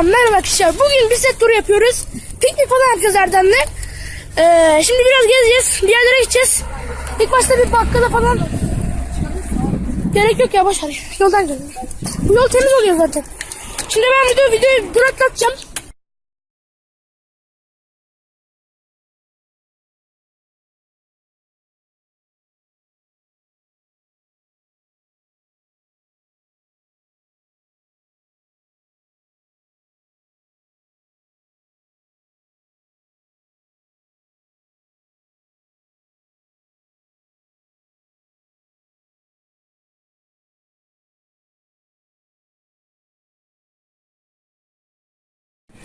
Tekrardan merhaba arkadaşlar. Bugün bir set turu yapıyoruz. Piknik falan yapacağız Erdem'le. Ee, şimdi biraz gezeceğiz. Bir yerlere gideceğiz. İlk başta bir bakkala falan. Gerek yok ya boş ver. Yoldan gidelim. Bu yol temiz oluyor zaten. Şimdi ben video, videoyu duraklatacağım.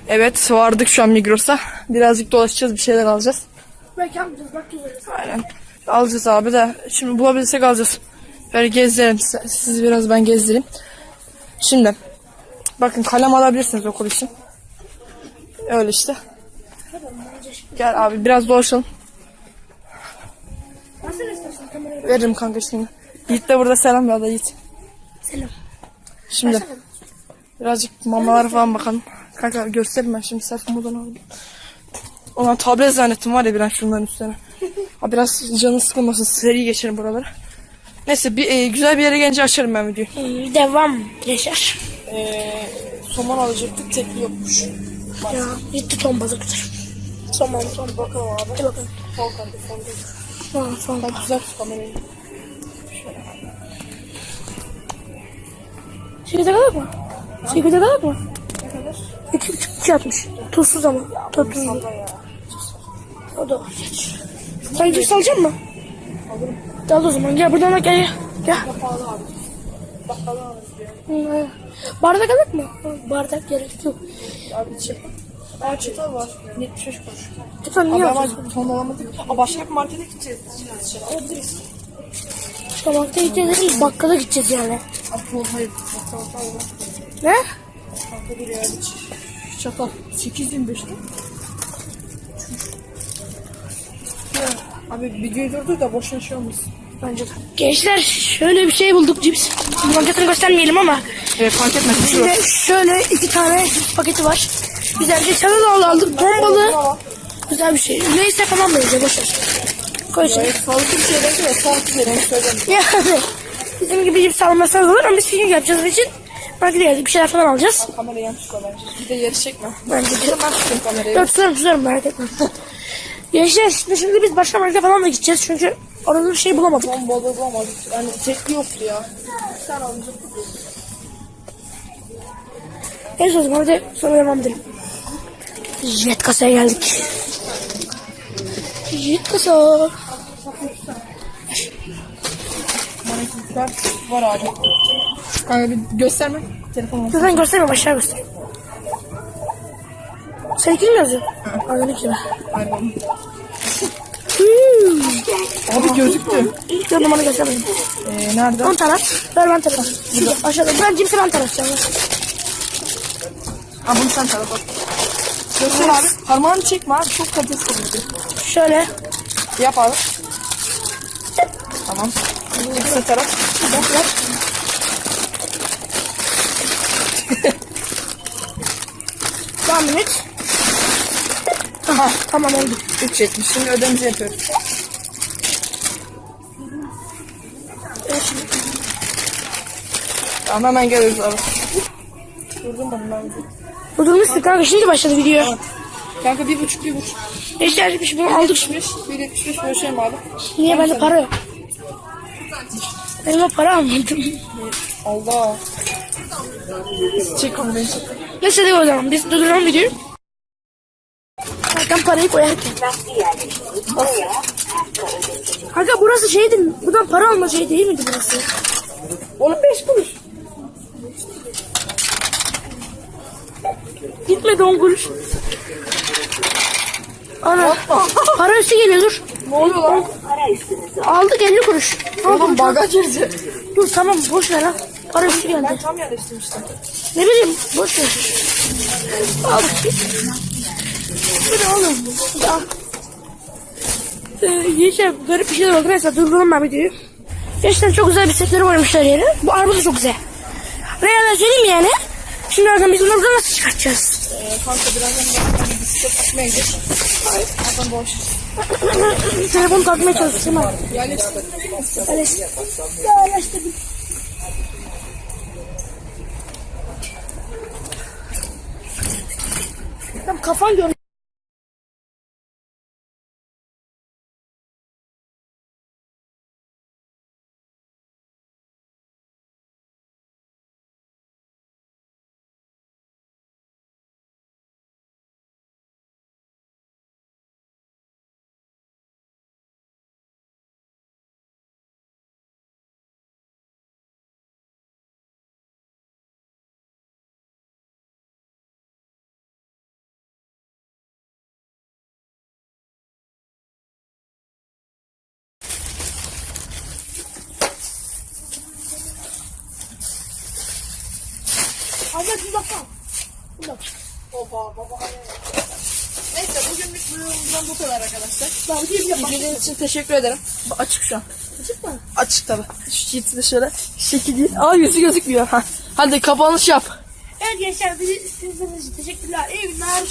Evet vardık şu an Migros'a. Birazcık dolaşacağız bir şeyler alacağız. Belki yapmayacağız. Bak güzel. Aynen. Alacağız abi de. Şimdi bulabilirsek alacağız. Böyle gezdirelim. size- Sizi biraz ben gezdireyim. Şimdi. Bakın kalem alabilirsiniz okul için. Öyle işte. Gel abi biraz dolaşalım. Veririm kanka şimdi. Yiğit de burada selam ya da Yiğit. Selam. Şimdi. Birazcık mamalara falan bakalım. Kanka göstereyim ben şimdi selfie modunu aldım. Ulan tablet zannettim var ya biraz şunların üstüne. Ha biraz canı sıkılmasın seri geçelim buraları. Neyse bir e, güzel bir yere gelince açarım ben videoyu. Hmm, devam. Yaşar. Ee, somon alacaktık tekli yokmuş. Ya gitti ton balıktır. Somon son bakalım abi. Hadi bakalım. Sol kanka değil. Ha, son Bak güzel tut kamerayı. Sekizde kadar mı? Sekizde kadar mı? İki buçuk iki atmış. Tuzsuz ama. Tuzsuz. O da. Geç. Sen cips alacak mısın? Alırım. Al o zaman gel buradan gel gel. Gel. Hı, Bardak alır mı? Bardak gerek yok. Abi çek. Aa çatal var. 75 kuruş. Lütfen niye Abi alıyorsun? ton alamadık. Aa başka bir markete gideceğiz. Alabiliriz. Tabakta gideceğiz değil, bakkala gideceğiz yani. Abi hayır. Ne? Kanka bir yerde çatal. 825 lira. Ya, Abi videoyu durdur da boşuna şey olmasın. Bence de. Gençler şöyle bir şey bulduk cips. Markasını göstermeyelim ama. Evet fark etmez. Şimdi şöyle iki tane cips paketi var. Güzelce çanı da aldık. Bombalı. Güzel bir şey. Neyse falan benziyor boşver. Koy. Evet, sağlıklı bir şey değil de sağlıklı bir şey. Yani bizim gibi cips almasanız olur ama biz piknik yapacağız için markete geldik bir şeyler falan alacağız. Kamerayı yan tutar bence. Bir de yeri çekme. Bence de. Ben tutayım kamerayı. Dört tutarım tutarım merak etme. Gençler şimdi, şimdi biz başka markete falan da gideceğiz çünkü orada bir şey bulamadık. Ton balığı bulamadık. Yani tekli yoktu ya. Tane alacaktık. Neyse o zaman hadi sonra devam edelim. Jet kasaya geldik. Jet kasa. Maneklikler var abi. Kanka bir gösterme. Telefon var. Sen gösterme aşağı göster. Seninki mi yazıyor? Anladım ki. Pardon. Abi gözüktü. Dur numaranı göstermedim. Ee, nerede? On taraf. Ver ben taraf. Şurada aşağıda. Ben cipsi ben tarafacağım. Ha bunu sen tara bak. Göster abi. Parmağını çekme abi. Çok kalitesiz oluyor. Şöyle. Yap abi. Tamam. İkisi taraf. Bak ver. Devam et. Aha, tamam oldu. 3.70. Şimdi ödememizi yapıyoruz. Tamam hemen geliyoruz abi. Durdum ben ben. Bu durmuşsun kanka şimdi başladı video. Kanka bir buçuk bir buçuk. Eşler gitmiş bunu aldık şimdi. 1.75 1.75 bölüşelim abi. Niye bende para yok? Benim o para almadım. Allah. Çek onu beni çek. Neyse de o zaman biz durduralım videoyu. Zaten parayı koyarken. Kanka burası şeydi, buradan para alma şey değil miydi burası? Onun 5 kuruş. Gitmedi 10 kuruş. Ana, para üstü geliyor dur. Ne oluyor lan? Aldık 50 kuruş. Oğlum baga girdi. Dur tamam boş ver ha. Para üstü geldi. Ben tam yerleştirmiştim. Ne bileyim boş ver. Al. Bu ne oğlum? Ya. Ee, Gençler garip bir şeyler oldu. Neyse durduralım ben videoyu. Gerçekten çok güzel bir setleri koymuşlar yere. Bu araba da çok güzel. Real'e söyleyeyim yani. Şimdi birazdan biz bunları nasıl çıkartacağız? Ee, kanka birazdan bisiklet atmaya gideceğiz. Hayır. Zaten boş. Telefonu takmaya çalışacağım abi. Yerleştim. Yerleştim. Yerleştirdim. Tam kafan gör. Bir bak. Oba baba. Neyse bugünlük bölümümüzden bu kadar arkadaşlar. Bir yapalım. İzlediğiniz için teşekkür ederim. Bu Açık şu an. Açık mı? Açık tabi. Şu çiğiti de şöyle şekil değil. Aa yüzü gözükmüyor. Ha. Hadi kapanış yap. Evet gençler bizi izlediğiniz için teşekkürler. İyi günler.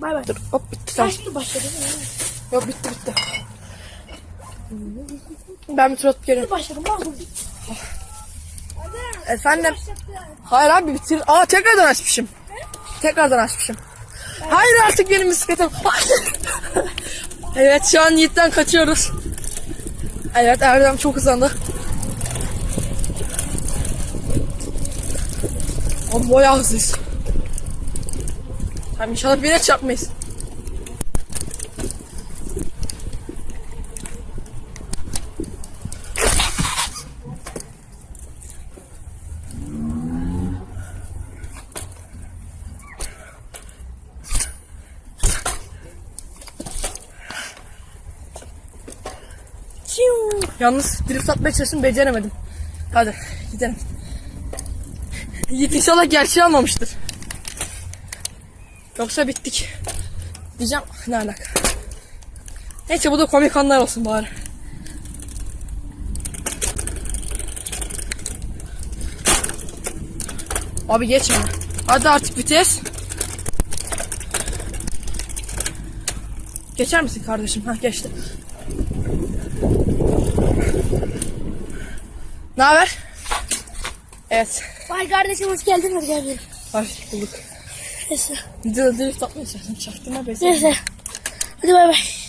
Bay bay. Dur hop bitti tamam. şimdi başladım. Yok bitti bitti. Ben bir tur atıp geliyorum. Başladım. Başladım. Efendim. Hayır abi bitir. Aa tekrardan açmışım. Tekrardan açmışım. Hayır artık benim bisikletim. evet şu an Yiğit'ten kaçıyoruz. Evet Erdem çok hızlandı. Abi bayağı hızlıyız. Tamam inşallah bir yere çarpmayız. Çiu. Yalnız drift atmaya çalıştım beceremedim. Hadi gidelim. Yiğit inşallah gerçeği almamıştır. Yoksa bittik. Diyeceğim ne alaka. Neyse bu da komik anlar olsun bari. Abi geçme. Hadi artık vites. Geçer misin kardeşim? Ha geçti. Ne haber? Evet. Vay kardeşim hoş geldin. Hadi gel. Hoş bulduk. Neyse. Videoda drift atmaya çalıştım. Çaktırma be. Neyse. Hadi bay bay.